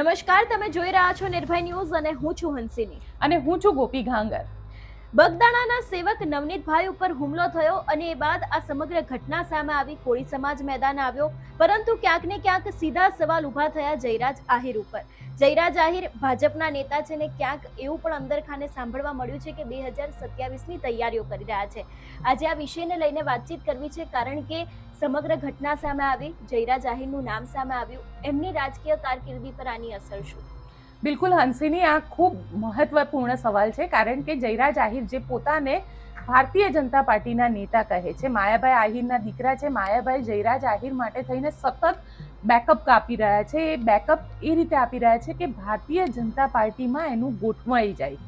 નમસ્કાર તમે જોઈ રહ્યા છો નિર્ભય ન્યૂઝ અને હું છું હંસિની. અને હું છું ગોપી ઘાંગર. બગદાણાના સેવક નવનીતભાઈ ઉપર હુમલો થયો અને એ બાદ આ સમગ્ર ઘટના સામે આવી કોળી સમાજ મેદાન આવ્યો. પરંતુ ક્યાંક ને ક્યાંક સીધા સવાલ ઊભા થયા જયરાજ આહિર ઉપર. જયરાજ આહિર ભાજપના નેતા છે ને ક્યાંક એવું પણ અંદરખાને સાંભળવા મળ્યું છે કે બે હજાર સત્યાવીસની તૈયારીઓ કરી રહ્યા છે. આજે આ વિષયને લઈને વાતચીત કરવી છે કારણ કે સમગ્ર ઘટના સામે આવી જયરા આહિરનું નામ સામે આવ્યું એમની રાજકીય કારકિર્દી પર આની અસર શું? બિલકુલ હંસીની આ ખૂબ મહત્વપૂર્ણ સવાલ છે કારણ કે જયરા આહિર જે પોતાને ભારતીય જનતા પાર્ટીના નેતા કહે છે માયાભાઈ આહિરના દીકરા છે માયાભાઈ જયરા આહિર માટે થઈને સતત બેકઅપ આપી રહ્યા છે એ બેકઅપ એ રીતે આપી રહ્યા છે કે ભારતીય જનતા પાર્ટીમાં એનું ગોઠવાઈ જાય.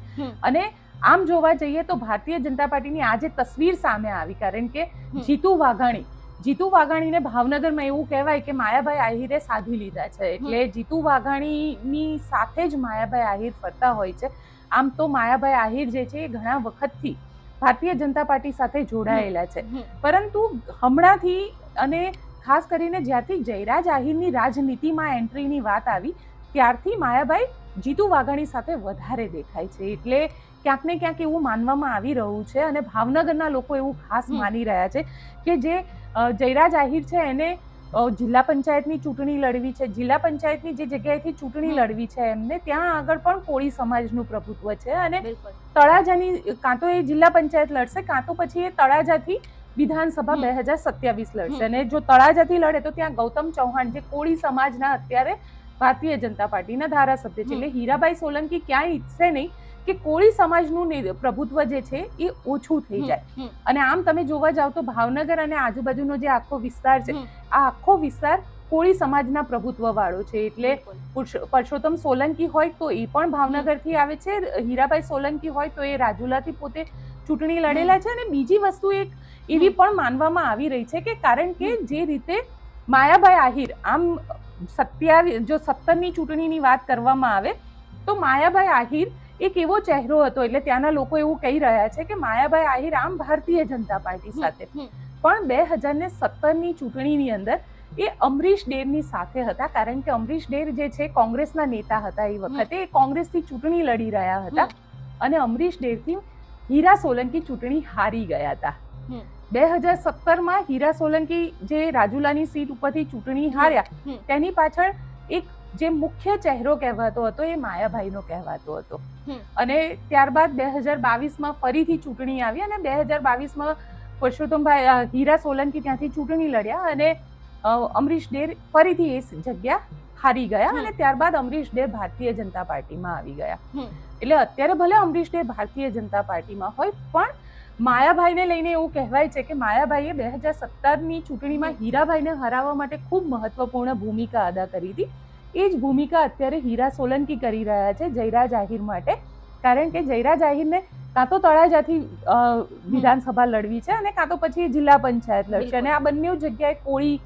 અને આમ જોવા જઈએ તો ભારતીય જનતા પાર્ટીની આજે તસવીર સામે આવી કારણ કે. જીતુ વાઘાણી જીતુ વાઘાણીને ભાવનગરમાં એવું કહેવાય કે માયાભાઈ આહિરે સાધી લીધા છે. એટલે જીતુ વાઘાણીની સાથે જ માયાભાઈ આહિર ફરતા હોય છે. આમ તો માયાભાઈ આહિર જે છે એ ઘણા વખતથી ભારતીય જનતા પાર્ટી સાથે જોડાયેલા છે. પરંતુ હમણાંથી અને ખાસ કરીને જ્યારથી જયરાજ આહિરની રાજનીતિમાં એન્ટ્રીની વાત આવી ત્યારથી માયાભાઈ જીતુ વાઘાણી સાથે વધારે દેખાય છે. એટલે ક્યાંક ને ક્યાંક એવું માનવામાં આવી રહ્યું છે અને ભાવનગરના લોકો એવું ખાસ માની રહ્યા છે કે જે જયરાજ આહિર છે એને જિલ્લા પંચાયતની ચૂંટણી લડવી છે. જિલ્લા પંચાયતની જે જગ્યાએથી ચૂંટણી લડવી છે એમને ત્યાં આગળ પણ કોળી સમાજનું પ્રભુત્વ છે અને તળાજાની કાં તો એ જિલ્લા પંચાયત લડશે કાં તો પછી એ તળાજાથી વિધાનસભા બે હજાર સત્યાવીસ લડશે. અને જો તળાજાથી લડે તો ત્યાં ગૌતમ ચૌહાણ જે કોળી સમાજના અત્યારે ભારતીય જનતા પાર્ટીના ધારાસભ્ય છે. એટલે હીરાબાઈ સોલંકી ક્યાંય ઈચ્છે નહીં કે કોળી સમાજનું પ્રભુત્વ જે છે એ ઓછું થઈ જાય. અને આમ તમે જોવા જાવ તો ભાવનગર અને આજુબાજુનો જે આખો વિસ્તાર છે આ આખો વિસ્તાર કોળી સમાજના પ્રભુત્વ વાળો છે. એટલે પરસોત્તમ સોલંકી હોય તો એ પણ ભાવનગરથી આવે છે. હીરાભાઈ સોલંકી હોય તો એ રાજુલાથી પોતે ચૂંટણી લડેલા છે. અને બીજી વસ્તુ એક એવી પણ માનવામાં આવી રહી છે કે કારણ કે જે રીતે માયાભાઈ આહિર આમ સત્યાવીસ જો સત્તરની ચૂંટણીની વાત કરવામાં આવે તો માયાભાઈ આહિર એક એવો ચહેરો હતો એટલે ત્યાંના લોકો એવું કહી રહ્યા છે કે માયાભાઈ આહિર આમ ભારતીય જનતા પાર્ટી સાથે. પણ બે હજાર ને સત્તરની ચૂંટણીની અંદર એ અમરીશ ડેરની સાથે હતા કારણ કે અમરીશ ડેર જે છે કોંગ્રેસના નેતા હતા એ વખતે એ કોંગ્રેસથી ચૂંટણી લડી રહ્યા હતા અને અમરીશ ડેરથી હીરા સોલંકી ચૂંટણી હારી ગયા હતા. બે હજાર સત્તરમાં હીરા સોલંકી જે રાજુલાની સીટ ઉપરથી ચૂંટણી હાર્યા તેની પાછળ એક જે મુખ્ય ચહેરો કહેવાતો હતો એ માયાભાઈનો કહેવાતો હતો. અને ત્યારબાદ બે હજાર બાવીસમાં ફરીથી ચૂંટણી આવી અને બે હજાર બાવીસમાં પુરુષોત્તમભાઈ હીરા સોલંકી ત્યાંથી ચૂંટણી લડ્યા અને અમરીશ ડેર ફરીથી એ જગ્યા હારી ગયા અને ત્યારબાદ અમરીશ ડેર ભારતીય જનતા પાર્ટીમાં આવી ગયા. એટલે અત્યારે ભલે અમરીશ ડેર ભારતીય જનતા પાર્ટીમાં હોય પણ માયાભાઈને લઈને એવું કહેવાય છે કે માયાભાઈએ બે હજાર સત્તરની ચૂંટણીમાં હીરાભાઈને હરાવવા માટે ખૂબ મહત્વપૂર્ણ ભૂમિકા અદા કરી હતી. એ જ ભૂમિકા અત્યારે હીરા સોલંકી કરી રહ્યા છે જયરાજ આહિર માટે. કારણ કે જયરાજ આહિરને કાં તો તળાજાથી વિધાનસભા લડવી છે અને કાં તો પછી જિલ્લા પંચાયત લડશે અને આ બંને જગ્યાએ કોળી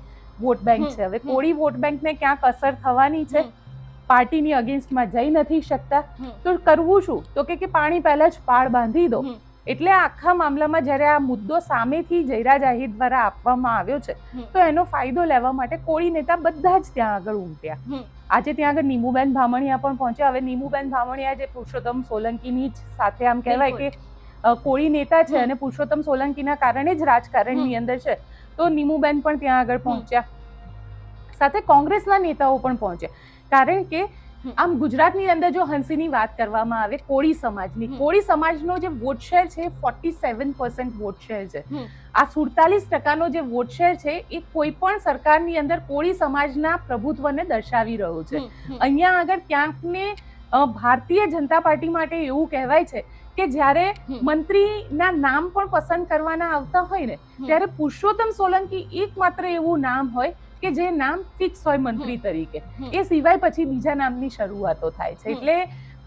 વોટ બેંક છે. હવે કોળી વોટ બેંકને ક્યાંક અસર થવાની છે. પાર્ટીની અગેન્સ્ટમાં જઈ નથી શકતા. તો કરવું શું? તો કે કે પાણી પહેલાં જ પાળ બાંધી દો. એટલે આ આખા મામલામાં જ્યારે આ મુદ્દો સામેથી જયરા જાહિર દ્વારા આપવામાં આવ્યો છે તો એનો ફાયદો લેવા માટે કોળી નેતા બધા જ ત્યાં આગળ ઉમટ્યા. આજે ત્યાં આગળ નીમુબેન ભામણિયા પણ પહોંચ્યા. હવે નીમુબેન ભામણિયા જે પુરુષોત્તમ સોલંકીની જ સાથે આમ કહેવાય કે કોળી નેતા છે અને પુરુષોત્તમ સોલંકીના કારણે જ રાજકારણની અંદર છે તો નીમુબેન પણ ત્યાં આગળ પહોંચ્યા. સાથે કોંગ્રેસના નેતાઓ પણ પહોંચ્યા. કારણ કે. આમ ગુજરાતની અંદર જો હંસીની વાત કરવામાં આવે કોળી સમાજની. કોળી સમાજનો જે વોટ શેર છે forty seven percent vote share છે. આ સુડતાલીસ ટકાનો જે વોટ શેર છે એ કોઈ પણ સરકારની અંદર કોળી સમાજના પ્રભુત્વને દર્શાવી રહ્યો છે. અહીંયા આગળ ક્યાંકને ભારતીય જનતા પાર્ટી માટે એવું કહેવાય છે કે જ્યારે મંત્રીના નામ પણ પસંદ કરવાના આવતા હોય ને ત્યારે પુરુષોત્તમ સોલંકી એકમાત્ર એવું નામ હોય કે જે નામ ફિક્સ હોય મંત્રી તરીકે. એ સિવાય પછી બીજા નામની શરૂઆતો થાય છે. એટલે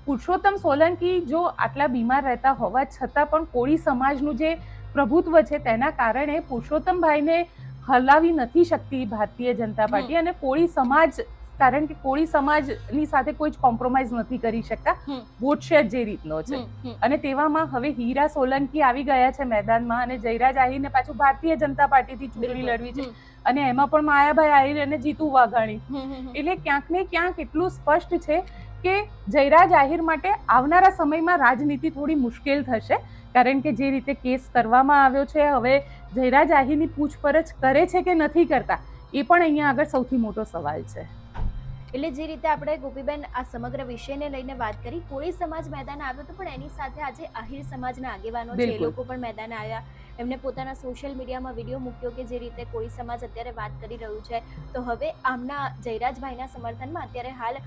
પુરુષોત્તમ સોલંકી જો આટલા બીમાર રહેતા હોવા છતાં પણ કોળી સમાજનું જે પ્રભુત્વ છે તેના કારણે પુરુષોત્તમભાઈને હલાવી નથી શકતી ભારતીય જનતા પાર્ટી અને કોળી સમાજ કારણ કે કોળી સમાજની સાથે કોઈ જ કોમ્પ્રોમાઇઝ નથી કરી શકતા. વોટ શેર જે રીતનો છે. અને તેવામાં હવે હીરા સોલંકી આવી ગયા છે મેદાનમાં અને જયરાજ આહીરને પાછું ભારતીય જનતા પાર્ટીથી ચૂંટણી લડવી છે. અને એમાં પણ માયાભાઈ આહીર અને જીતુ વાઘાણી. એટલે ક્યાંક ને ક્યાંક એટલું સ્પષ્ટ છે કે જયરાજ આહિર માટે આવનારા સમયમાં રાજનીતિ થોડી મુશ્કેલ થશે. કારણ કે જે રીતે કેસ કરવામાં આવ્યો છે હવે જયરાજ આહિરની પૂછપરછ કરે છે કે નથી કરતા એ પણ અહીંયા આગળ સૌથી મોટો સવાલ છે. એટલે જે રીતે આપણે ગોપીબેન આ સમગ્ર વિષયને લઈને વાત કરી કોળી સમાજ મેદાન આવ્યો તો પણ એની સાથે આજે આહિર સમાજના આગેવાનો છે એ લોકો પણ મેદાન આવ્યા. એમને પોતાના સોશિયલ મીડિયામાં વીડિયો મૂક્યો કે જે રીતે કોળી સમાજ અત્યારે વાત કરી રહ્યું છે. તો હવે આમના જયરાજભાઈના સમર્થનમાં અત્યારે હાલ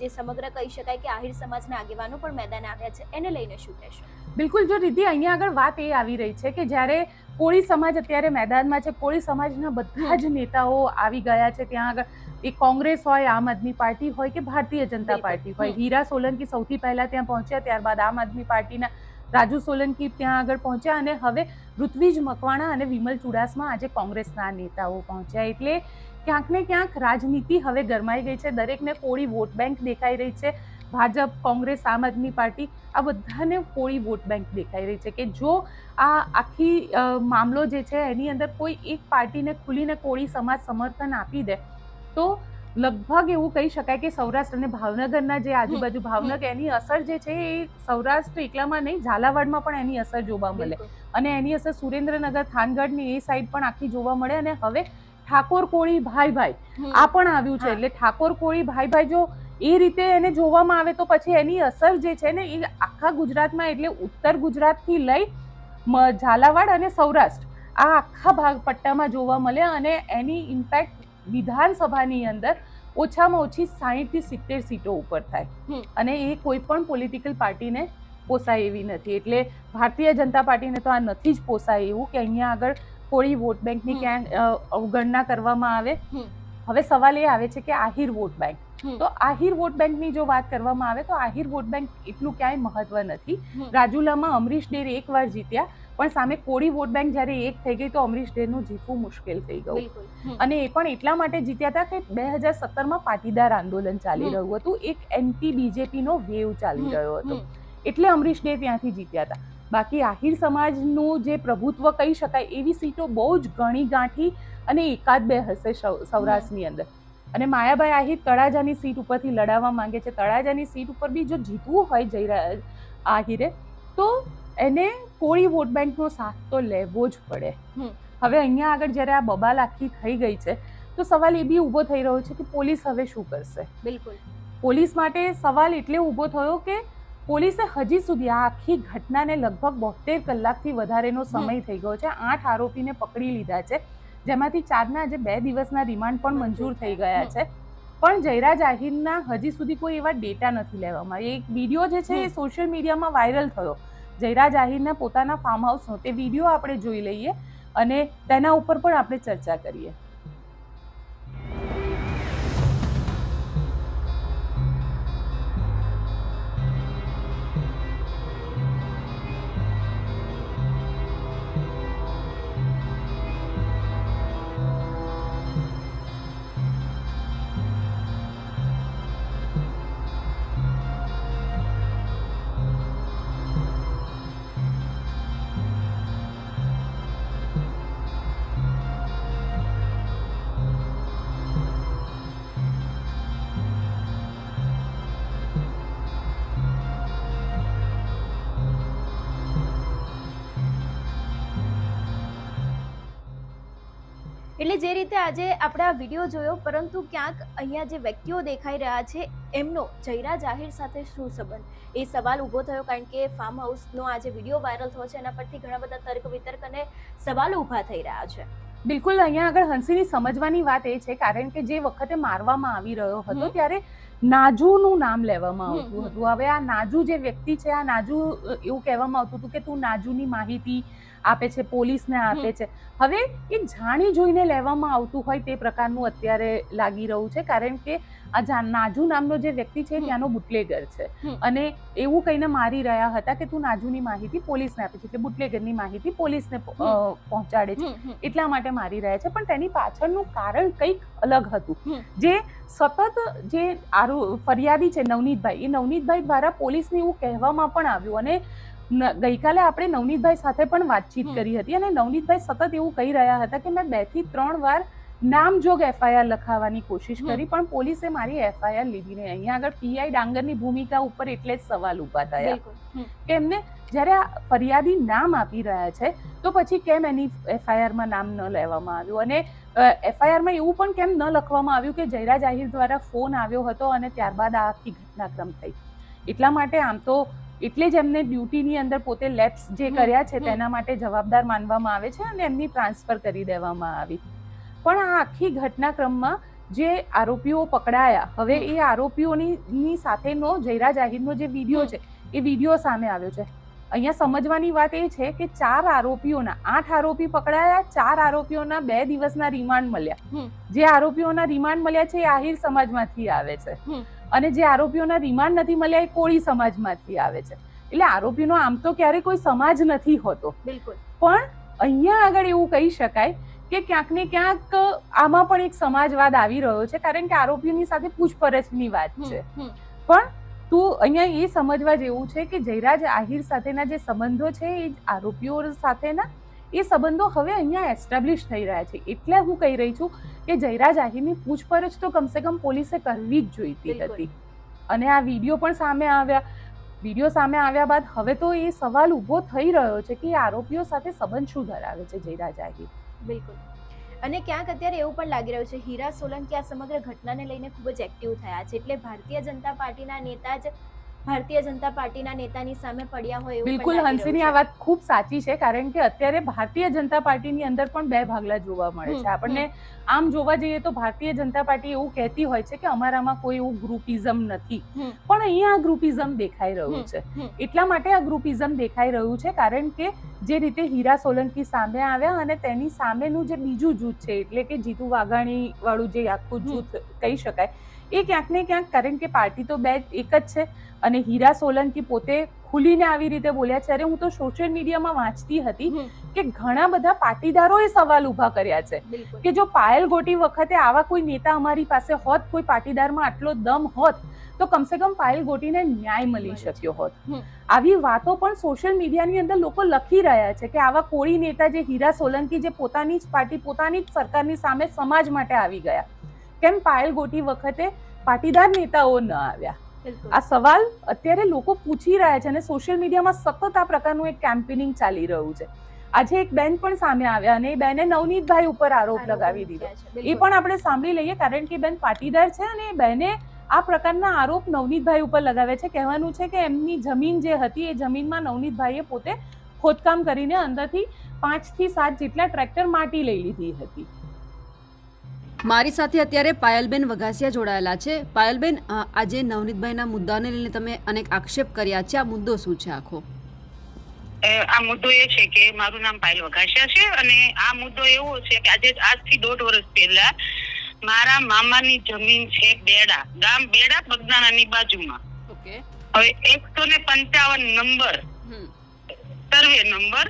જે સમગ્ર કહી શકાય કે આહિર સમાજના આગેવાનો પણ મેદાન આવ્યા છે. એને લઈને શું કહેશો? બિલકુલ જો રીધિ અહીંયા આગળ વાત એ આવી રહી છે કે જ્યારે કોળી સમાજ અત્યારે મેદાનમાં છે કોળી સમાજના બધા જ નેતાઓ આવી ગયા છે ત્યાં આગળ. એ કોંગ્રેસ હોય આમ આદમી પાર્ટી હોય કે ભારતીય જનતા પાર્ટી હોય. હીરા સોલંકી સૌથી પહેલા ત્યાં પહોંચ્યા ત્યારબાદ આમ આદમી પાર્ટીના રાજુ સોલંકી ત્યાં આગળ પહોંચ્યા અને હવે ઋત્વિજ મકવાણા અને વિમલ ચુડાસમા આજે કોંગ્રેસના નેતાઓ પહોંચ્યા. એટલે ક્યાંક ને ક્યાંક રાજનીતિ હવે ગરમાઈ ગઈ છે. દરેકને કોળી વોટ બેંક દેખાઈ રહી છે. ભાજપ કોંગ્રેસ આમ આદમી પાર્ટી આ બધાને કોળી વોટ બેંક દેખાઈ રહી છે કે જો આ આખી મામલો જે છે એની અંદર કોઈ એક પાર્ટીને ખુલીને કોળી સમાજ સમર્થન આપી દે તો લગભગ એવું કહી શકાય કે સૌરાષ્ટ્ર અને ભાવનગરના જે આજુબાજુ ભાવનગર એની અસર જે છે એ સૌરાષ્ટ્ર એકલામાં નહીં ઝાલાવાડમાં પણ એની અસર જોવા મળે. અને એની અસર સુરેન્દ્રનગર થાનગઢની એ સાઈડ પણ આખી જોવા મળે. અને હવે ઠાકોર કોળી ભાઈ ભાઈ આ પણ આવ્યું છે. એટલે ઠાકોર કોળી ભાઈ ભાઈ જો એ રીતે એને જોવામાં આવે તો પછી એની અસર જે છે ને એ આખા ગુજરાતમાં એટલે ઉત્તર ગુજરાતથી લઈ મ- ઝાલાવાડ અને સૌરાષ્ટ્ર આ આખા ભાગ પટ્ટામાં જોવા મળે. અને એની ઇમ્પેક્ટ વિધાનસભાની અંદર ઓછામાં ઓછી સાહીઠથી સિત્તેર સીટો ઉપર થાય અને એ કોઈ પણ પોલિટિકલ પાર્ટીને પોસાય એવી નથી એટલે ભારતીય જનતા પાર્ટીને તો આ નથી જ પોસાય એવું કે અહીંયા આગળ કોળી વોટ બેંકની. ક્યાંક અવગણના કરવામાં આવે હવે સવાલ એ આવે છે કે આહિર વોટ બેંક. તો આહિર વોટ બેંકની જો વાત કરવામાં આવે તો આહિર વોટ બેંક એટલું ક્યાંય મહત્વ નથી. રાજુલામાં અમરીશ ડેર એકવાર જીત્યા પણ સામે કોળી વોટ બેંક જ્યારે એક થઈ ગઈ તો અમરીશ ડેરનું જીતવું મુશ્કેલ થઈ ગયું. અને એ પણ એટલા માટે જીત્યા હતા કે બે હજાર સત્તરમાં પાટીદાર આંદોલન ચાલી રહ્યું હતું. એક એન્ટી બીજેપીનો વેવ ચાલી રહ્યો હતો. એટલે અમરીશ ડે ત્યાંથી જીત્યા હતા. બાકી આહિર સમાજનું જે પ્રભુત્વ કહી શકાય એવી સીટો બહુ જ ગણી ગાંઠી અને એકાદ બે હશે સૌરાષ્ટ્રની અંદર. અને માયાભાઈ આહિર તળાજાની સીટ ઉપરથી લડાવવા માંગે છે. તળાજાની સીટ ઉપર બી જો જીતવું હોય જયરા આહિરે તો એને કોળી વોટ બેંકનો સાથ તો લેવો જ પડે. હવે અહીંયા આગળ જ્યારે આ બબાલ આખી થઈ ગઈ છે તો સવાલ એ બી ઊભો થઈ રહ્યો છે કે પોલીસ હવે શું કરશે? બિલકુલ. પોલીસ માટે સવાલ એટલે ઊભો થયો કે પોલીસે હજી સુધી આ આખી ઘટનાને લગભગ બોતેર કલાકથી વધારેનો સમય થઈ ગયો છે. આઠ આરોપીને પકડી લીધા છે. જેમાંથી ચારના આજે બે દિવસના રિમાન્ડ પણ મંજૂર થઈ ગયા છે. પણ જયરાજ આહિરના હજી સુધી કોઈ એવા ડેટા નથી લેવામાં. એક વીડિયો જે છે એ સોશિયલ મીડિયામાં વાયરલ થયો. જયરાજ આહિરના પોતાના ફાર્મ હાઉસનો તે વીડિયો આપણે જોઈ લઈએ અને તેના ઉપર પણ આપણે ચર્ચા કરીએ. એટલે જે રીતે આજે આપણે આ વીડિયો જોયો પરંતુ ક્યાંક અહીંયા જે વ્યક્તિઓ દેખાઈ રહ્યા છે એમનો જયરા જાહેર સાથે શું સંબંધ? એ સવાલ ઊભો થયો કારણ કે ફાર્મ હાઉસનો આ જે વીડિયો વાયરલ થયો છે એના પરથી ઘણા બધા તર્ક વિતર્ક અને સવાલો ઊભા થઈ રહ્યા છે. બિલકુલ અહીંયા આગળ હંસીની સમજવાની વાત એ છે કારણ કે જે વખતે મારવામાં આવી રહ્યો હતો ત્યારે નાજુનું નામ લેવામાં આવતું હતું. હવે આ નાજુ જે વ્યક્તિ છે આ નાજુ એવું કહેવામાં આવતું હતું કે તું નાજુની માહિતી આપે છે પોલીસને આપે છે. હવે એ જાણી જોઈને લેવામાં આવતું હોય તે પ્રકારનું અત્યારે લાગી રહ્યું છે કારણ કે આ નાજુ નામનો જે વ્યક્તિ છે ત્યાંનો બુટલેગર છે. અને એવું કહીને મારી રહ્યા હતા કે તું નાજુની માહિતી પોલીસને આપે છે એટલે બુટલેગરની માહિતી પોલીસને પહોંચાડે છે. એટલા માટે મારી રહ્યા છે. પણ તેની પાછળનું કારણ કંઈક અલગ હતું. જે સતત જે આરો ફરિયાદી છે નવનીતભાઈ. એ નવનીતભાઈ દ્વારા પોલીસને એવું કહેવામાં પણ આવ્યું અને ગઈકાલે આપણે નવનીતભાઈ સાથે પણ વાતચીત કરી હતી અને નવનીતભાઈ સતત એવું કહી રહ્યા હતા કે મેં બેથી ત્રણ વાર નામજોગ એફઆઈઆર લખાવવાની કોશિશ કરી પણ પોલીસે મારી એફઆઈઆર લીધી નહીં અહીંયા આગળ પીઆઈ ડાંગરની ભૂમિકા ઉપર એટલે જ સવાલ ઊભા થયા. કે એમને જ્યારે આ ફરિયાદી નામ આપી રહ્યા છે તો પછી કેમ એની એફઆઈઆરમાં નામ ન લેવામાં આવ્યું? અને એફઆઈઆરમાં એવું પણ કેમ ન લખવામાં આવ્યું કે જયરાજ આહિર દ્વારા ફોન આવ્યો હતો અને ત્યારબાદ આ આખી ઘટનાક્રમ થઈ? એટલા માટે આમ તો એટલે જ એમને ડ્યુટીની અંદર પોતે લેબ્સ જે કર્યા છે તેના માટે જવાબદાર માનવામાં આવે છે અને એમની ટ્રાન્સફર કરી દેવામાં આવી. પણ આ આખી ઘટનાક્રમમાં જે આરોપીઓ પકડાયા હવે એ આરોપીઓની સાથેનો જયરાજ આહિરનો જે વીડિયો છે એ વીડિયો સામે આવ્યો છે. અહીંયા સમજવાની વાત એ છે કે ચાર આરોપીઓના આઠ આરોપી પકડાયા ચાર આરોપીઓના બે દિવસના રિમાન્ડ મળ્યા. જે આરોપીઓના રિમાન્ડ મળ્યા છે એ આહિર સમાજમાંથી આવે છે. અને જે આરોપીઓના રિમાન્ડ નથી મળ્યા એ કોળી સમાજમાંથી આવે છે. એટલે આરોપીનો આમ તો ક્યારે કોઈ સમાજ નથી હોતો. બિલકુલ. પણ અહીંયા આગળ એવું કહી શકાય કે ક્યાંક ને ક્યાંક આમાં પણ એક સમાજવાદ આવી રહ્યો છે કારણ કે આરોપીઓની સાથે પૂછપરછની વાત છે. પણ તું અહીંયા એ સમજવા જેવું છે કે જયરાજ આહિર સાથેના જે સંબંધો છે એ આરોપીઓ સાથેના એ સંબંધો હવે અહીંયા એસ્ટાબ્લિશ થઈ રહ્યા છે. એટલે હું કહી રહી છું કે જયરાજ આહિરની પૂછપરછ તો કમસે કમ પોલીસે કરવી જ જોઈતી. હતી. અને આ વીડિયો પણ સામે આવ્યા. વીડિયો સામે આવ્યા બાદ હવે તો એ સવાલ ઊભો થઈ રહ્યો છે કે આરોપીઓ સાથે સંબંધ શું ધરાવે છે જયરાજ આહિર? બિલકુલ. અને ક્યાંક અત્યારે એવું પણ લાગી રહ્યું છે, હીરા સોલંકી આ સમગ્ર ઘટનાને લઈને ખૂબ જ એક્ટિવ થયા છે. એટલે ભારતીય જનતા પાર્ટીના નેતા જ ભારતીય જનતા પાર્ટીના નેતાની સામે પડ્યા હોય બિલકુલ હંસીની આ વાત ખૂબ સાચી છે કારણ કે અત્યારે ભારતીય જનતા પાર્ટીની અંદર પણ બે ભાગલા જોવા મળે છે. આપણને આમ જોવા જઈએ તો ભારતીય જનતા પાર્ટી એવું કહેતી હોય છે કે અમારામાં કોઈ એવું ગ્રુપિઝમ નથી. પણ અહીંયા આ ગ્રુપિઝમ દેખાઈ રહ્યું છે. એટલા માટે આ ગ્રુપિઝમ દેખાઈ રહ્યું છે કારણ કે જે રીતે હીરા સોલંકી સામે આવ્યા અને તેની સામેનું જે બીજું જૂથ છે એટલે કે જીતુ વાઘાણી વાળું જે આખું જૂથ કહી શકાય એ ક્યાંક ને ક્યાંક કારણ કે પાર્ટી તો બે એક જ છે અને હીરા સોલંકી પોતે ખુલીને આવી રીતે બોલ્યા છે. અરે હું તો સોશિયલ મીડિયામાં વાંચતી હતી કે ઘણા બધા પાટીદારોએ સવાલ ઊભા કર્યા છે કે જો પાયલ ગોટી વખતે આવા કોઈ નેતા અમારી પાસે હોત કોઈ પાટીદારમાં આટલો દમ હોત તો કમસે કમ પાયલ ગોટીને ન્યાય મળી શક્યો હોત. આવી વાતો પણ સોશિયલ મીડિયાની અંદર લોકો લખી રહ્યા છે કે આવા કોળી નેતા જે હીરા સોલંકી જે પોતાની જ પાર્ટી પોતાની જ સરકારની સામે સમાજ માટે આવી ગયા. કેમ પાયલ ગોટી વખતે પાટીદાર નેતાઓ ન આવ્યા? આ સવાલ અત્યારે લોકો પૂછી રહ્યા છે અને સોશિયલ મીડિયામાં સતત આ પ્રકારનું એક કેમ્પેનિંગ ચાલી રહ્યું છે. આજે એક બેન પણ સામે આવ્યા અને એ બેને નવનીતભાઈ ઉપર આરોપ લગાવી દીધો. એ પણ આપણે સાંભળી લઈએ કારણ કે બેન પાટીદાર છે અને એ બેને આ પ્રકારના આરોપ નવનીતભાઈ ઉપર લગાવે છે. કહેવાનું છે કે એમની જમીન જે હતી એ જમીનમાં નવનીતભાઈએ પોતે ખોદકામ કરીને અંદરથી પાંચથી સાત જેટલા ટ્રેક્ટર માટી લઈ લીધી હતી. મારી સાથે અત્યારે પાયલબેન વઘાસિયા જોડાયેલા છે. પાયલબેન આજે નવનીતભાઈના મુદ્દાને લઈને તમે અનેક આક્ષેપ કર્યા છે. આ મુદ્દો શું છે આખો? આ મુદ્દો એ છે કે મારું નામ પાયલ વઘાસિયા છે અને આ મુદ્દો એવો છે કે આજે આજથી દોઢ વર્ષ પહેલા મારા મામાની જમીન છે બેડા ગામ બેડા બગદાણાની બાજુમાં. ઓકે. હવે એકસો ને પંચાવન નંબર સર્વે નંબર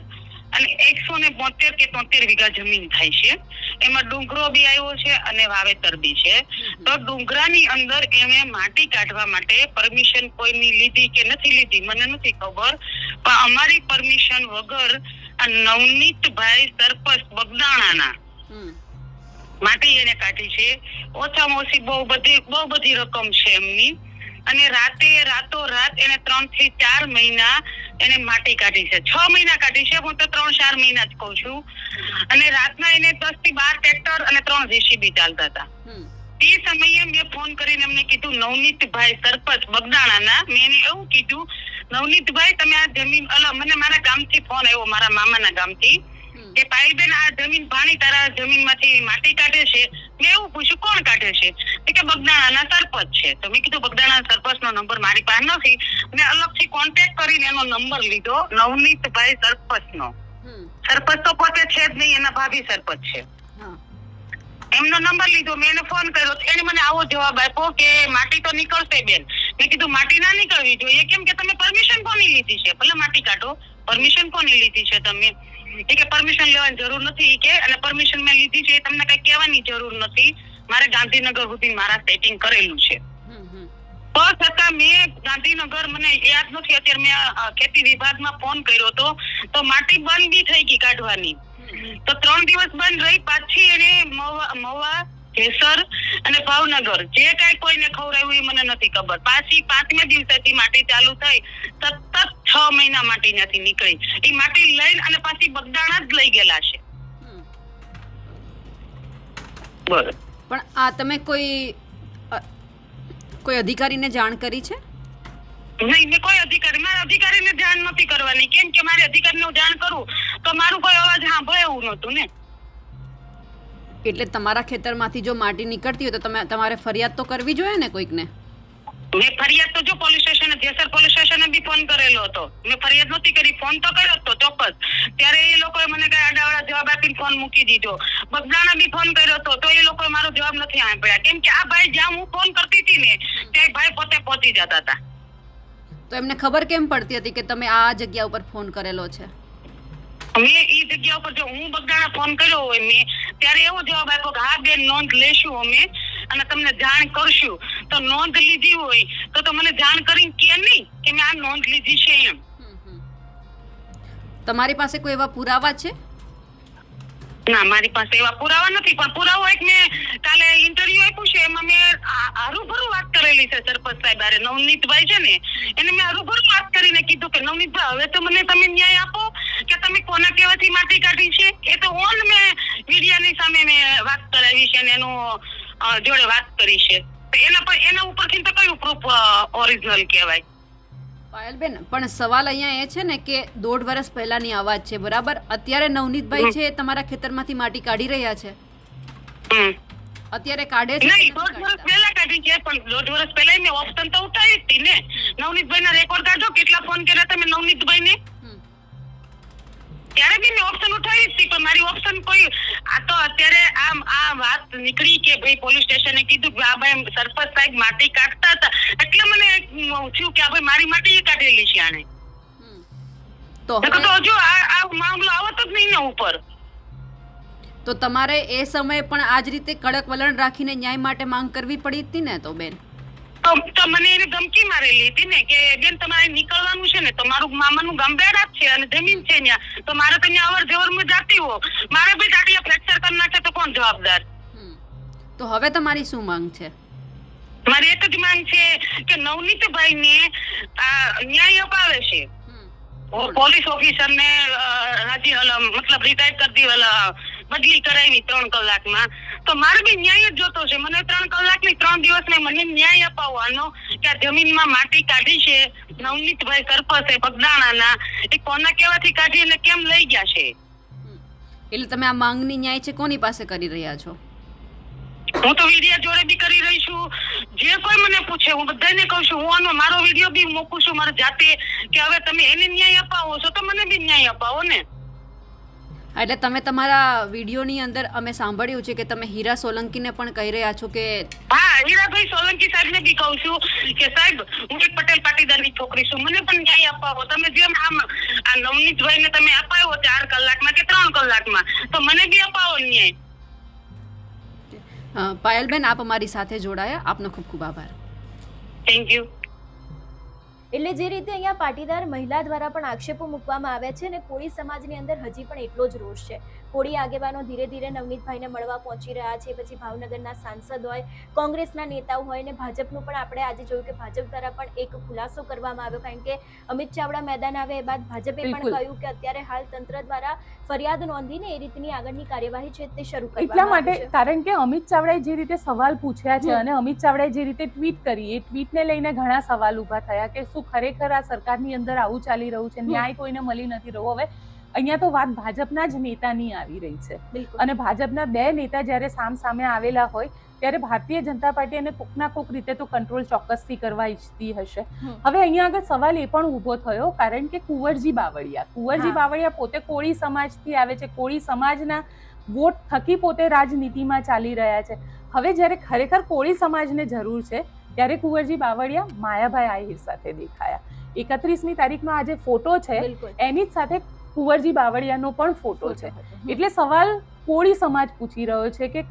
અને એકસો ને બોતેર કે તોતેર વીઘા જમીન થાય છે. એમાં ડુંગરો બી આવ્યો છે અને વાવેતર બી છે. તો ડુંગરાની અંદર એણે માટી કાઢવા માટે પરમિશન કોઈની લીધી કે નથી લીધી મને નથી ખબર. પણ અમારી પરમિશન વગર આ નવનીતભાઈ સરપંચ બગદાણાના માટી એને કાઢી છે. ઓછામાં ઓછી બહુ બધી બહુ બધી રકમ છે એમની. અને રાતે રાતો રાત એને ત્રણથી ચાર મહિના એને માટી કાઢી છે. છ મહિના કાઢી છે. હું તો ત્રણ ચાર મહિના જ કઉ છું. અને રાતના એને દસથી બાર ટ્રેક્ટર અને ત્રણ જેસીબી ચાલતા હતા. તે સમયે મેં ફોન કરીને એમને કીધું નવનીતભાઈ સરપંચ બગદાણાના. મેં એને એવું કીધું નવનીતભાઈ તમે આ જમીન અલ મને મારા ગામથી ફોન આવ્યો મારા મામાના ગામથી કે પાયલબેન આ જમીન ભાણી તારા જમીનમાંથી માટી કાઢે છે મેં એવું પૂછ્યું કોણ કાઢે છે? કે બગદાણાના સરપંચ છે. તો મેં કીધું બગદાણા સરપંચનો નંબર મારી પાસે નથી. મેં અલગથી કોન્ટેક્ટ કરીને એનો નંબર લીધો નવનીતભાઈ સરપંચનો. સરપંચ તો પોતે છે જ નહીં એના ભાભી સરપંચ છે. એમનો નંબર લીધો મેં એને ફોન કર્યો એને મને આવો જવાબ આપ્યો કે માટી તો નીકળશે બેન. મેં કીધું માટી ના નીકળવી જોઈએ. કેમ કે તમે પરમિશન કોની લીધી છે? ભલે માટી કાઢો પરમિશન કોની લીધી છે તમે? એ કે પરમિશન લેવાની જરૂર નથી કે અને પરમિશન મેં લીધી છે તમને કઈ કહેવાની જરૂર નથી. મારે ગાંધીનગર સુધી મારા સેટિંગ કરેલું છે. તો છતાં મેં ગાંધીનગર મને યાદ નથી અત્યારે મેં ખેતી વિભાગમાં ફોન કર્યો હતો તો માટી બંધ બી થઈ ગઈ કાઢવાની. તો ત્રણ દિવસ બંધ રહી પાછી એને મવા જેસર અને ભાવનગર. જે કાંઈ કોઈને ખવડાવ્યું એ મને નથી ખબર. પાછી પાંચમે દિવસેથી માટી ચાલુ થઈ સતત છ મહિના માટી નથી નીકળી. એ માટી લઈને અને પાછી બગદાણા જ લઈ ગયેલા છે. બરોબર પણ આ તમે કોઈ કોઈ અધિકારીને જાણ કરી છે? નહીં મેં કોઈ અધિકારી મારા અધિકારીને જાણ નથી કરવાની. કેમ કે મારે અધિકારીને જાણ કરું તો મારું કોઈ અવાજ સાંભળે એવું નહોતું ને. એટલે તમારા ખેતરમાંથી જો માટી નીકળતી હોય તો તમે તમારે ફરિયાદ તો કરવી જોઈએ ને કોઈકને? મેં ફરિયાદ તો જો પોલીસ સ્ટેશન જેસર પોલીસ સ્ટેશને બી ફોન કરેલો હતો. મેં ફરિયાદ નહોતી કરી. ફોન તો કર્યો હતો ચોક્કસ. ત્યારે એ લોકોએ મને કઈ આડાવાળા જવાબ આપીને ફોન મૂકી દીધો. બગદાણા બી ફોન કર્યો હતો. તો એ લોકોએ મારો જવાબ નથી આપ્યા. કેમ કે આ ભાઈ જ્યાં હું ફોન કરતી હતી ને ત્યાં ભાઈ પોતે પહોંચી જતા હતા. તો એમને ખબર કેમ પડતી હતી કે તમે આ જગ્યા ઉપર ફોન કરેલો છે? મેં એ જગ્યા ઉપર જો હું બગદાણા ફોન કર્યો હોય મેં ત્યારે એવો જવાબ આપ્યો કે, હા બેન, નોંધ લેશું અમે અને તમને જાણ કરશું. તો નોંધ લીધી હોય તો તો મને જાણ કરીને કે નહીં કે મેં આ નોંધ લીધી છે એમ. તમારી પાસે કોઈ એવા પુરાવા છે? ના, મારી પાસે એવા પુરાવા નથી, પણ પુરાવો એક મેં કાલે ઇન્ટરવ્યુ આપ્યું છે, એમાં મેં હરૂભરું વાત કરેલી છે સરપંચ સાહેબ અરે નવનીતભાઈ છે ને, એને મેં હરુભરું વાત કરીને કીધું કે, નવનીતભાઈ, હવે તો મને તમે ન્યાય આપો કે તમે કોના કહેવાથી માટી કાઢી છે? એ તો ઓન મેં મીડિયાની સામે મેં વાત કરાવી છે અને એનું જોડે વાત કરી છે. એના પર, એના ઉપરથી તો કયું પ્રૂફ ઓરિજિનલ કહેવાય? પાયલબેન પણ સવાલ અહીંયા એ છે ને કે દોઢ વર્ષ પહેલાની આ વાત છે બરાબર? અત્યારે નવનીતભાઈ છે એ તમારા ખેતરમાંથી માટી કાઢી રહ્યા છે. અત્યારે કાઢે છે નહીં દોઢ વર્ષ પહેલા કાઢી છે પણ દોઢ વર્ષ પહેલા મેં ઓપ્શન તો ઉઠાવી હતી ને. નવનીતભાઈ ના રેકોર્ડ કાઢો કેટલા ફોન કર્યા તમે નવનીતભાઈ ને. ત્યારે બી મેં ઓપ્શન ઉઠાવી હતી પણ મારી ઓપ્શન કોઈ આ તો અત્યારે આમ આ વાત નીકળી કે ભાઈ પોલીસ સ્ટેશને કીધું કે આ ભાઈ સરપંચ સાહેબ માટી કાઢતા હતા. એટલે મને થયું કે આ ભાઈ મારી માટી કાઢેલી છે આને તો હજુ આ આ મામલો આવતો જ નહીં ને ઉપર. તો તમારે એ સમયે પણ આ જ રીતે કડક વલણ રાખીને ન્યાય માટે માંગ કરવી પડી હતી ને તો બેન? તો મને એને ધમકી મારેલી હતી ને કે બેન તમારે નીકળવાનું છે ને તો મારું મામાનું ગામ બેડા છે અને જમીન છે ત્યાં. તો મારે તો ત્યાં અવર જવરમાં જાતી હો મારે ભાઈ ટાટિયા ફ્રેક્ચર કરી નાખે તો કોણ જવાબદાર? તો હવે તમારી શું માંગ છે? મારી એક જ માંગ છે કે નવનીતભાઈ ને આ ન્યાય અપાવે છે. પોલીસ ઓફિસર ને રાજી મતલબ રિટાયર કરી ઓલા બદલી કરાવી ત્રણ કલાકમાં. તો મારે બી ન્યાય જ જોતો છે. મને ત્રણ કલાકની ત્રણ દિવસ ને મને ન્યાય અપાવવાનો કે આ જમીનમાં માટી કાઢી છે નવનીતભાઈ સરપંચે બગદાણાના એ કોના કેવાથી કાઢી અને કેમ લઈ ગયા છે? એટલે તમે આ માંગની ન્યાય છે કોની પાસે કરી રહ્યા છો? હું તો વીડિયો જોડે બી કરી રહી છું. જે કોઈ મને પૂછે હું બધાને કહું છું હું આનો મારો વીડિયો બી મૂકું છું મારા જાતે કે હવે તમે એને ન્યાય અપાવો છો તો મને બી ન્યાય અપાવો ને. એટલે તમે તમારા વિડીયોની અંદર અમે સાંભળ્યું છે કે તમે હીરા સોલંકીને પણ કહી રહ્યા છો કે હા હીરાભાઈ સોલંકી સાહેબ ને બી કહું છું કે સાહેબ હું એક પટેલ પાટીદારની છોકરી છું. મને પણ ન્યાય અપાવો. તમે જેમ આમ આ નવનીતભાઈ ને તમે અપાયો ચાર કલાકમાં કે ત્રણ કલાકમાં તો મને બી અપાવો ન્યાય. પાયલબેન આપ અમારી સાથે જોડાયા. આપનો ખૂબ ખૂબ આભાર. થેન્ક યુ એટલે જે રીતે અહીંયા પાટીદાર મહિલા દ્વારા પણ આક્ષેપો મૂકવામાં આવ્યા છે અને કોળી સમાજની અંદર હજી પણ એટલો જ રોષ છે. કોળી આગેવાનો ધીરે ધીરે નવનીતભાઈને મળવા પહોંચી રહ્યા છે પછી ભાવનગરના સાંસદ હોય કોંગ્રેસના નેતાઓ હોય અને ભાજપનું પણ આપણે આજે જોયું કે ભાજપ દ્વારા પણ એક ખુલાસો કરવામાં આવ્યો. કારણ કે અમિત ચાવડા મેદાન આવે એ બાદ ભાજપે પણ કહ્યું કે અત્યારે હાલ તંત્ર દ્વારા ફરિયાદ નોંધીને એ રીતની આગળની કાર્યવાહી છે તે શરૂ એટલા માટે કારણ કે અમિત ચાવડાએ જે રીતે સવાલ પૂછ્યા છે અને અમિત ચાવડાએ જે રીતે ટ્વીટ કરી એ ટ્વીટને લઈને ઘણા સવાલ ઊભા થયા કે શું ખરેખર આ સરકારની અંદર આવું ચાલી રહ્યું છે ન્યાય કોઈને મળી નથી રહ્યો. હવે અહીંયા તો વાત ભાજપના જ નેતાની આવી રહી છે. અને ભાજપના બે નેતા જ્યારે સામ સામે આવેલા હોય ત્યારે ભારતીય જનતા પાર્ટી એને કોક ના કોક રીતે તો કંટ્રોલ ચોક્કસથી કરવા ઈચ્છતી હશે. હવે અહીંયા આગળ સવાલ એ પણ ઊભો થયો કારણ કે કુંવરજી બાવળિયા કુંવરજી બાવળિયા પોતે કોળી સમાજથી આવે છે કોળી સમાજના વોટ થકી પોતે રાજનીતિમાં ચાલી રહ્યા છે. હવે જ્યારે ખરેખર કોળી સમાજને જરૂર છે ત્યારે કુંવરજી બાવળિયા માયાભાઈ આહિર સાથે દેખાયા. એકત્રીસમી તારીખનો આ જે ફોટો છે એની જ સાથે કુંવરજી બાવળિયાનો પણ ફોટો છે. એટલે સવાલ કોળી સમાજ પૂછી રહ્યો છે કે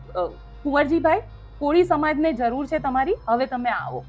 કુંવરજીભાઈ કોળી સમાજને જરૂર છે તમારી? હવે તમે આવો.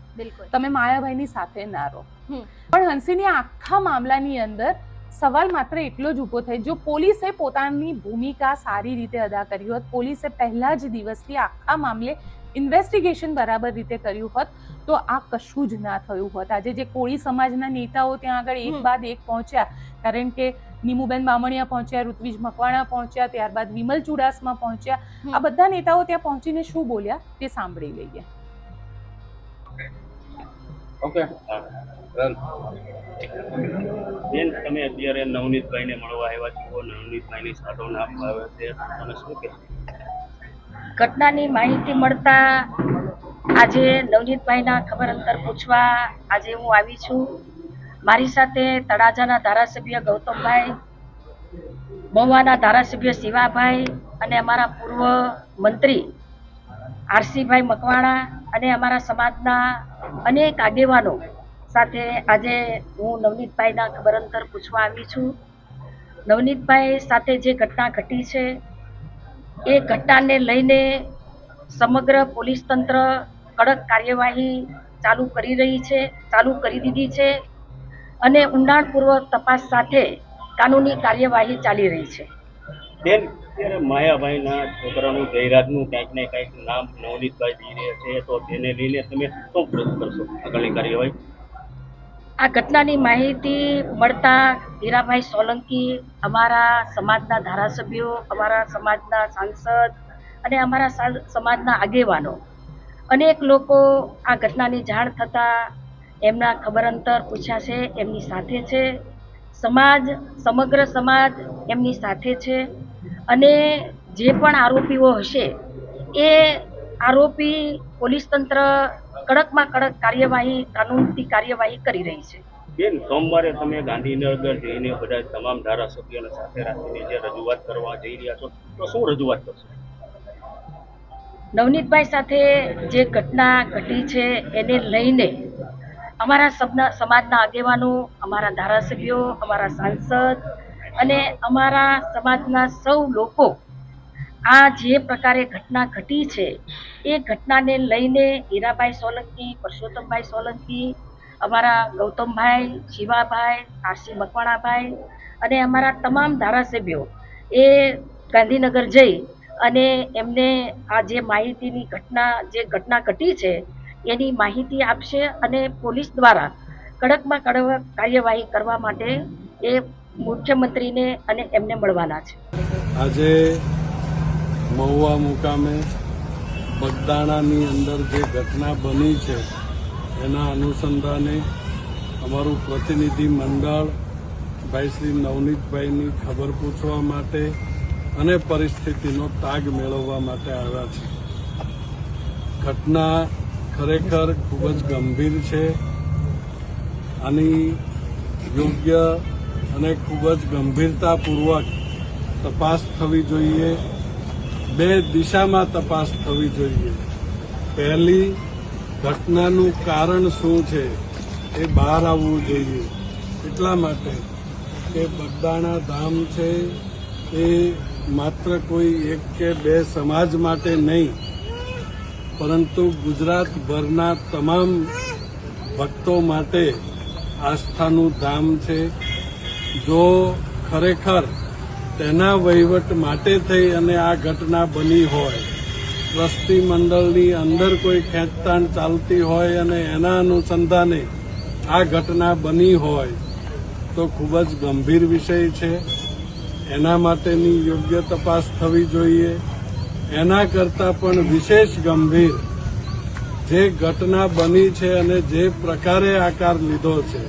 તમે માયાભાઈની સાથે ના રહો. પણ હંસીની આખા મામલાની અંદર સવાલ માત્ર એટલો જ ઊભો થાય જો પોલીસે પોતાની ભૂમિકા સારી રીતે અદા કરી હોત પોલીસે પહેલા જ દિવસથી આખા મામલે ઇન્વેસ્ટિગેશન બરાબર રીતે કર્યું હોત તો આ કશું જ ના થયું હોત. આજે જે કોળી સમાજના નેતાઓ ત્યાં આગળ એક બાદ એક પહોંચ્યા કારણ કે નીમુબેન બામણિયા પહોંચ્યા ઋત્વિજ મકવાણા પહોંચ્યા ત્યારબાદ વિમલ ચુડાસમા પહોંચ્યા. આ બધા નેતાઓ ત્યાં પહોંચીને શું બોલ્યા તે સાંભળી લઈએ. ઓકે. બેન તમે અત્યારે નવનીતભાઈને મળવા આવ્યા છો. નવનીતભાઈની સાધવને આપવા આવ્યા છે. તમે શું કહેશો? ઘટનાની માહિતી મળતા આજે નવનીતભાઈના ખબર અંતર પૂછવા આજે હું આવી છું. મારી સાથે તળાજાના ધારાસભ્ય ગૌતમભાઈ, મહુવાના ધારાસભ્ય શિવાભાઈ અને અમારા પૂર્વ મંત્રી આરસીભાઈ મકવાણા અને અમારા સમાજના અનેક આગેવાનો સાથે આજે હું નવનીતભાઈના ખબર અંતર પૂછવા આવી છું. નવનીતભાઈ સાથે જે ઘટના ઘટી છે એ ઘટનાને લઈને સમગ્ર પોલીસ તંત્ર કડક કાર્યવાહી ચાલુ કરી રહી છે, ચાલુ કરી દીધી છે અને ઊંડાણપૂર્વક તપાસ સાથે કાનૂની કાર્યવાહી ચાલી રહી છે. બેન માયાભાઈના છોકરાનું જયરાજનું કંઈક ને કંઈક નામ નવનીતભાઈ દઈ રહ્યા છે, તો તેને લઈને તમે શું વિરોધ કરશો? આગળની કાર્યવાહી? આ ઘટનાની માહિતી મળતા હીરાભાઈ સોલંકી, અમારા સમાજના ધારાસભ્યો, અમારા સમાજના સાંસદ અને અમારા સમાજના આગેવાનો. અનેક લોકો આ ઘટનાની જાણ થતાં એમના ખબર અંતર પૂછ્યા છે, એમની સાથે છે. સમાજ, સમગ્ર સમાજ એમની સાથે છે અને જે પણ આરોપીઓ હશે એ આરોપી પોલીસ તંત્ર કડકમાં કડક કાર્યવાહી કાનૂનથી કાર્યવાહી કરી રહી છે. બેન સોમવારે તમે ગાંધીનગર જઈને બધા તમામ ધારાસભ્યોને સાથે રાખીને જે રજૂઆત કરવા જઈ રહ્યા છો તો શું રજૂઆત કરશો? નવનીતભાઈ સાથે જે ઘટના ઘટી છે એને લઈને અમારા સબના સમાજના આગેવાનો અમારા ધારાસભ્યો અમારા સાંસદ અને અમારા સમાજના સૌ લોકો આ જે પ્રકારે ઘટના ઘટી છે, એ ઘટનાને લઈને હીરાભાઈ સોલંકી, પરસોત્તમભાઈ સોલંકી, અમારા ગૌતમભાઈ શિવાભાઈ આરસી મકવાણાભાઈ અને અમારા તમામ ધારાસભ્યો એ ગાંધીનગર જઈ અને એમને આ જે માહિતીની ઘટના, જે ઘટના ઘટી છે, એની માહિતી આપશે અને પોલીસ દ્વારા કડકમાં કડક કાર્યવાહી કરવા માટે એ મુખ્યમંત્રીને અને એમને મળવાના છે. આજે મહુવા મુકામે બગદાણાની અંદર જે ઘટના બની છે, એના અનુસંધાને અમારું પ્રતિનિધિ મંડળ, ભાઈ શ્રી નવનીતભાઈની ખબર પૂછવા માટે અને પરિસ્થિતિનો તાગ મેળવવા માટે આવ્યા છે. ઘટના ખરેખર ખૂબ જ ગંભીર છે. આની યોગ્ય અને ખૂબ જ ગંભીરતાપૂર્વક તપાસ થવી જોઈએ. બે દિશામાં તપાસ થવી જોઈએ. પહેલી, ઘટનાનું કારણ શું છે એ બહાર આવવું જોઈએ. એટલા માટે કે બગદાણા ધામ છે એ માત્ર કોઈ એક કે બે સમાજ માટે નહીં, પરંતુ ગુજરાતભરના તમામ ભક્તો માટે આસ્થાનું ધામ છે. જો ખરેખર તેના વહીવટ માટે થઈ અને આ ઘટના બની હોય. ટ્રસ્ટી મંડળની અંદર કોઈ ખેંચતાણ ચાલતી હોય અને એના અનુસંધાને આ ઘટના બની હોય તો ખૂબ જ ગંભીર વિષય છે. એના માટેની યોગ્ય તપાસ થવી જોઈએ. એના કરતાં પણ વિશેષ ગંભીર જે ઘટના બની છે અને જે પ્રકારે આકાર લીધો છે.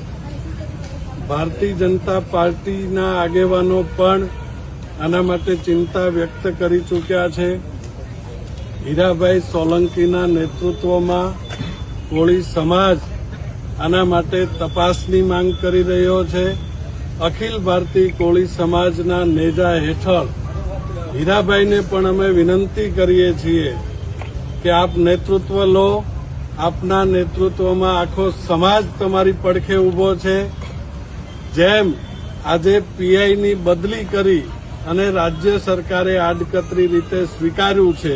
ભારતીય જનતા પાર્ટીના આગેવાનો પણ આના માટે ચિંતા વ્યક્ત કરી ચૂક્યા છે. હીરાભાઈ સોલંકીના નેતૃત્વમાં કોળી સમાજ આના માટે તપાસની માંગ કરી રહ્યો છે. અખિલ ભારતીય કોળી સમાજના નેજા હેઠળ હીરાભાઈને પણ અમે વિનંતી કરીએ છીએ કે આપ નેતૃત્વ લો. આપના નેતૃત્વમાં આખો સમાજ તમારી પડખે ઊભો છે. જેમ આજે પીઆઈની બદલી કરી અને રાજ્ય સરકારે આડકતરી રીતે સ્વીકાર્યું છે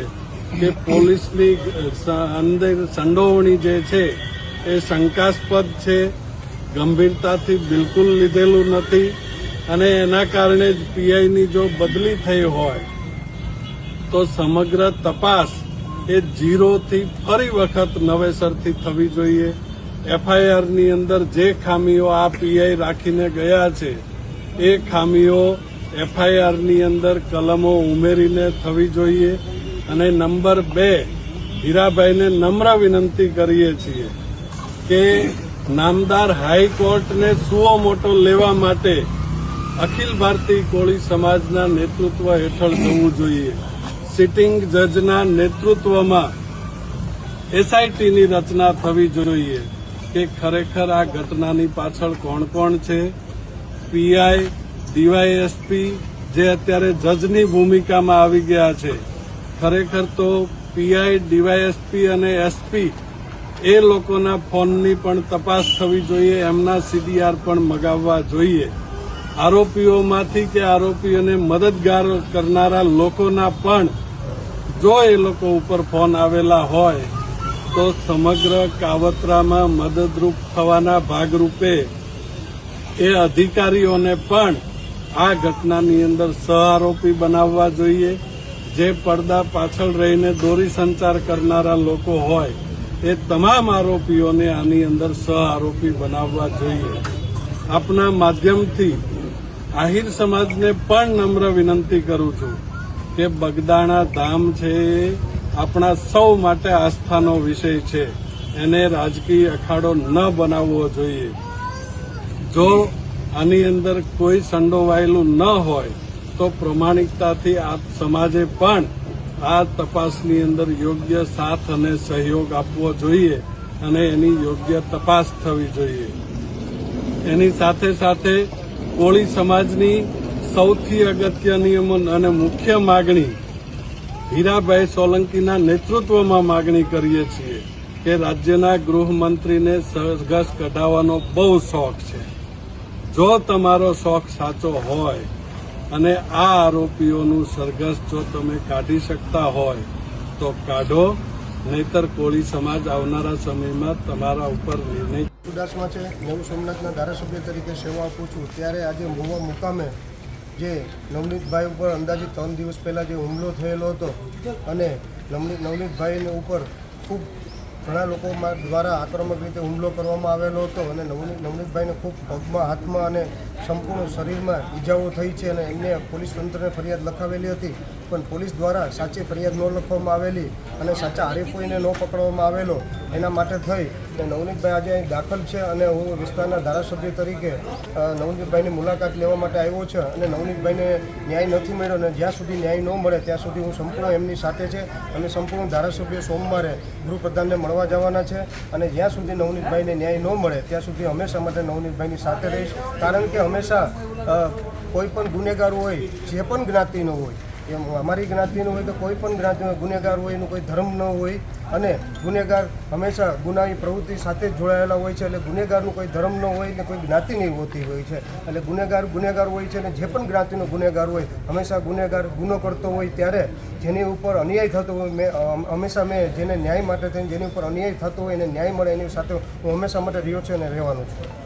કે પોલીસની અંદર સંડોવણી જે છે એ શંકાસ્પદ છે, ગંભીરતાથી બિલકુલ લીધેલું નથી અને એના કારણે જ પીઆઈની જો બદલી થઈ હોય તો સમગ્ર તપાસ એ ઝીરોથી ફરી વખત નવેસરથી થવી જોઈએ. એફઆઈઆરની અંદર જે ખામીઓ આ પીઆઈ રાખીને ગયા છે, એ ખામીઓ એફઆઈઆરની અંદર કલમો ઉમેરીને થવી જોઈએ અને નંબર બે, હીરાભાઈને નમ્ર વિનંતી કરીએ છીએ કે નામદાર હાઈકોર્ટને સુઓ મોટો લેવા માટે અખિલ ભારતીય કોળી સમાજના નેતૃત્વ હેઠળ જવું જોઈએ. સિટિંગ જજના નેતૃત્વમાં એસઆઈટીની રચના થવી જોઈએ કે ખરેખર આ ઘટનાની પાછળ કોણ કોણ છે? પીઆઈ ડીવાયએસપી જે અત્યારે જજની ભૂમિકામાં આવી ગયા છે, ખરેખર તો પીઆઈ, ડીવાયએસપી અને એસપી એ લોકોના ફોનની પણ તપાસ થવી જોઈએ, એમના સીડીઆર પણ મગાવવા જોઈએ. આરોપીઓમાંથી કે આરોપીઓને મદદગાર કરનારા લોકોના પણ જો એ લોકો ઉપર ફોન આવેલા હોય, તો સમગ્ર કાવતરામાં મદદરૂપ થવાના ભાગરૂપે એ અધિકારીઓને પણ આ ઘટનાની અંદર સહઆરોપી બનાવવા જોઈએ. જે પડદા પાછળ રહીને દોરી સંચાર કરનારા લોકો હોય, એ તમામ આરોપીઓને આની અંદર સહઆરોપી બનાવવા જોઈએ. આપના માધ્યમથી આહિર સમાજને પણ નમ્ર વિનંતી કરું છું કે બગદાણા ધામ છે આપણા સૌ માટે આસ્થાનો વિષય છે. એને રાજકીય અખાડો ન બનાવવો જોઈએ. જો આની અંદર કોઈ સંડોવાયેલું ન હોય તો પ્રમાણિકતાથી આ સમાજે પણ આ તપાસની અંદર યોગ્ય સાથ અને સહયોગ આપવો જોઈએ અને એની યોગ્ય તપાસ થવી જોઈએ. એની સાથે સાથે કોળી સમાજની સૌથી અગત્યની અને મુખ્ય માગણી હીરાભાઈ સોલંકીના નેતૃત્વમાં માગણી કરીએ છીએ કે રાજ્યના ગૃહમંત્રીને સરઘસ કઢાવવાનો બહુ શોખ છે. જો તમારો શોખ સાચો હોય અને આ આરોપીઓનું સરઘસ જો તમે કાઢી શકતા હોય, તો કાઢો. નહીતર કોળી સમાજ આવનારા સમયમાં તમારા ઉપર નિર્ણય ઉદાસમાં છે. નવું સોમનાથના ધારાસભ્ય તરીકે સેવા આપું છું. ત્યારે આજે મોવા મુકામે જે નવનીતભાઈ ઉપર અંદાજે ત્રણ દિવસ પહેલાં જે હુમલો થયેલો હતો અને નવનીત નવનીતભાઈને ઉપર ખૂબ ઘણા લોકો દ્વારા આક્રમક રીતે હુમલો કરવામાં આવેલો હતો અને નવનીત નવનીતભાઈને ખૂબ પગમાં હાથમાં અને સંપૂર્ણ શરીરમાં ઈજાઓ થઈ છે અને એમને પોલીસ તંત્રને ફરિયાદ લખાવેલી હતી. પણ પોલીસ દ્વારા સાચી ફરિયાદ ન લખવામાં આવેલી અને સાચા આરોપીને ન પકડવામાં આવેલો, એના માટે થઈ અને નવનીતભાઈ આજે અહીં દાખલ છે અને હું વિસ્તારના ધારાસભ્ય તરીકે નવનીતભાઈની મુલાકાત લેવા માટે આવ્યો છે અને નવનીતભાઈને ન્યાય નથી મળ્યો અને જ્યાં સુધી ન્યાય ન મળે ત્યાં સુધી હું સંપૂર્ણ એમની સાથે છે અને સંપૂર્ણ ધારાસભ્ય સોમવારે ગૃહપ્રધાનને મળવા જવાના છે અને જ્યાં સુધી નવનીતભાઈને ન્યાય ન મળે ત્યાં સુધી હંમેશા માટે નવનીતભાઈની સાથે રહીશ. કારણ કે હંમેશા કોઈ પણ ગુનેગાર હોય, જે પણ જ્ઞાતિનો હોય એમ અમારી જ્ઞાતિનું હોય તો કોઈ પણ જ્ઞાતિનો ગુનેગાર હોય, એનું કોઈ ધર્મ ન હોય. અને ગુનેગાર હંમેશા ગુનાની પ્રવૃત્તિ સાથે જોડાયેલા હોય છે. એટલે ગુનેગારનું કોઈ ધર્મ ન હોય ને કોઈ જ્ઞાતિ નહીં હોતી હોય છે. એટલે ગુનેગાર ગુનેગાર હોય છે અને જે પણ જ્ઞાતિનો ગુનેગાર હોય, હંમેશા ગુનેગાર ગુનો કરતો હોય ત્યારે જેની ઉપર અન્યાય થતો હોય, મેં હંમેશા મેં જેને ન્યાય માટે થઈને જેની ઉપર અન્યાય થતો હોય, એને ન્યાય મળે એની સાથે હું હંમેશા માટે રહ્યો છું અને રહેવાનું છું.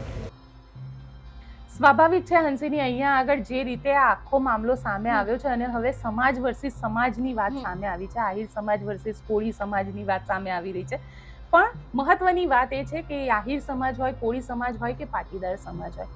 સ્વાભાવિક છે હંસીની અહીંયા આગળ જે રીતે આ આખો મામલો સામે આવ્યો છે અને હવે સમાજ વર્સિસ સમાજની વાત સામે આવી છે આહિર સમાજ વર્સિસ કોળી સમાજની વાત સામે આવી રહી છે. પણ મહત્વની વાત એ છે કે આહિર સમાજ હોય કોળી સમાજ હોય કે પાટીદાર સમાજ હોય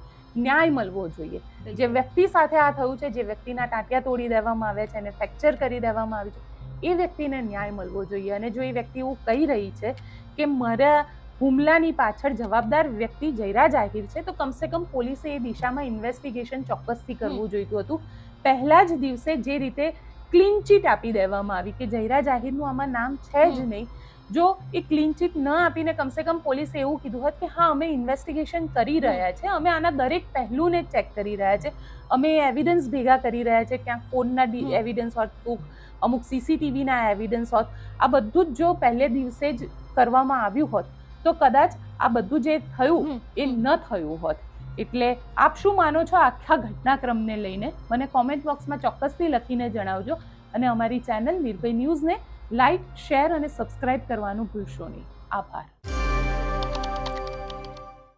ન્યાય મળવો જોઈએ. જે વ્યક્તિ સાથે આ થયું છે જે વ્યક્તિના ટાંટિયા તોડી દેવામાં આવ્યા છે અને ફ્રેક્ચર કરી દેવામાં આવ્યું છે એ વ્યક્તિને ન્યાય મળવો જોઈએ. અને જો એ વ્યક્તિ એવું કહી રહી છે કે મારા હુમલાની પાછળ જવાબદાર વ્યક્તિ જયરાજ આહિર છે. તો કમસે કમ પોલીસે એ દિશામાં ઇન્વેસ્ટિગેશન ચોક્કસથી કરવું જોઈતું હતું. પહેલા જ દિવસે જે રીતે ક્લીન ચીટ આપી દેવામાં આવી કે જયરાજ આહિરનું આમાં નામ છે જ નહીં. જો એ ક્લીન ચીટ ન આપીને કમસે કમ પોલીસે એવું કીધું હોત કે હા અમે ઇન્વેસ્ટિગેશન કરી રહ્યા છે. અમે આના દરેક પહેલુંને ચેક કરી રહ્યા છે. અમે એવિડન્સ ભેગા કરી રહ્યા છે. ક્યાંક ફોનના. એવિડન્સ હોત અમુક સીસીટીવીના એવિડન્સ હોત. આ બધું જ જો પહેલે દિવસે જ કરવામાં આવ્યું હોત તો કદાચ આ બધું જે થયું એ ન થયું હોત. એટલે આપ શું માનો છો આખા ઘટનાક્રમને લઈને? મને કોમેન્ટ બોક્સમાં ચોક્કસથી લખીને જણાવજો અને અમારી ચેનલ નિર્ભય ન્યૂઝને લાઇક શેર અને સબસ્ક્રાઇબ કરવાનું ભૂલશો નહીં. આભાર.